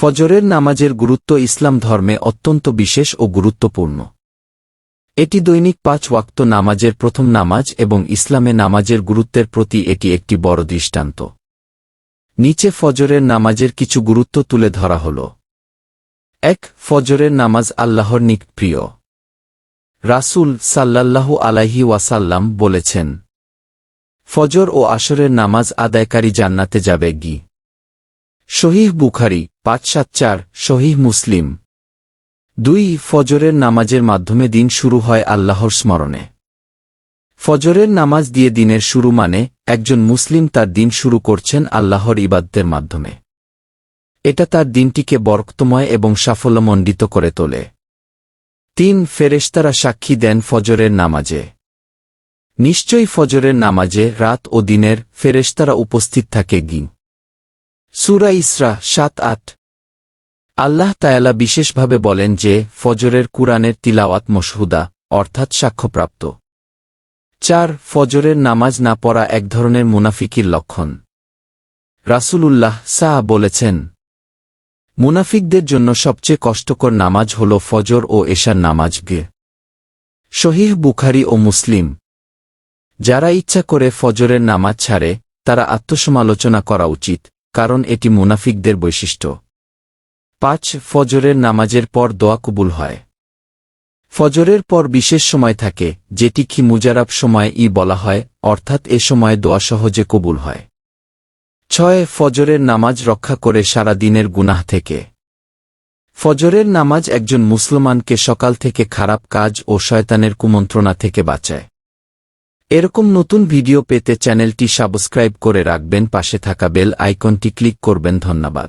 ফজরের নামাজের গুরুত্ব ইসলাম ধর্মে অত্যন্ত বিশেষ ও গুরুত্বপূর্ণ। এটি দৈনিক পাঁচ ওয়াক্ত নামাজের প্রথম নামাজ এবং ইসলামে নামাজের গুরুত্বের প্রতি এটি একটি বড় দৃষ্টান্ত। নিচে ফজরের নামাজের কিছু গুরুত্ব তুলে ধরা হল। এক, ফজরের নামাজ আল্লাহর নিক প্রিয়। রাসূল সাল্লাল্লাহু আলাইহি ওয়াসাল্লাম বলেছেন, ফজর ও আসরের নামাজ আদায়কারী জান্নাতে যাবে গি। শহীহ বুখারি, পাঁচ সাত চার, শহীহ মুসলিম। দুই, ফজরের নামাজের মাধ্যমে দিন শুরু হয় আল্লাহর স্মরণে। ফজরের নামাজ দিয়ে দিনের শুরু মানে একজন মুসলিম তার দিন শুরু করছেন আল্লাহর ইবাদদের মাধ্যমে। এটা তার দিনটিকে বরক্তময় এবং সাফল্যমণ্ডিত করে তোলে। তিন, ফেরেশতারা সাক্ষী দেন ফজরের নামাজে। নিশ্চয়ই ফজরের নামাজে রাত ও দিনের ফেরেশতারা উপস্থিত থাকে গি সুরা ইসরা সাত আট। আল্লাহ তায়ালা বিশেষভাবে বলেন যে, ফজরের কুরআনের তিলাওয়াত মশহুদা, অর্থাৎ সাক্ষ্যপ্রাপ্ত। চার, ফজরের নামাজ না পড়া এক ধরনের মুনাফিকির লক্ষণ। রাসূলুল্লাহ সাহ বলেছেন, মুনাফিকদের জন্য সবচেয়ে কষ্টকর নামাজ হল ফজর ও এশার নামাজ গে। শহীহ বুখারি ও মুসলিম। যারা ইচ্ছা করে ফজরের নামাজ ছাড়ে, তারা আত্মসমালোচনা করা উচিত। কারণ এটি মুনাফিকদের বৈশিষ্ট্য। পাঁচ, ফজরের নামাজের পর দোয়া কবুল হয়। ফজরের পর বিশেষ সময় থাকে, যেটি কি মুজারাব সময় ই বলা হয়, অর্থাৎ এ সময় দোয়া সহজে কবুল হয়। ছয়, ফজরের নামাজ রক্ষা করে সারা দিনের গুনাহ থেকে। ফজরের নামাজ একজন মুসলমানকে সকাল থেকে খারাপ কাজ ও শয়তানের কুমন্ত্রণা থেকে বাঁচায়। এরকম নতুন ভিডিও পেতে চ্যানেলটি সাবস্ক্রাইব করে রাখবেন, পাশে থাকা বেল আইকনটি ক্লিক করবেন, ধন্যবাদ।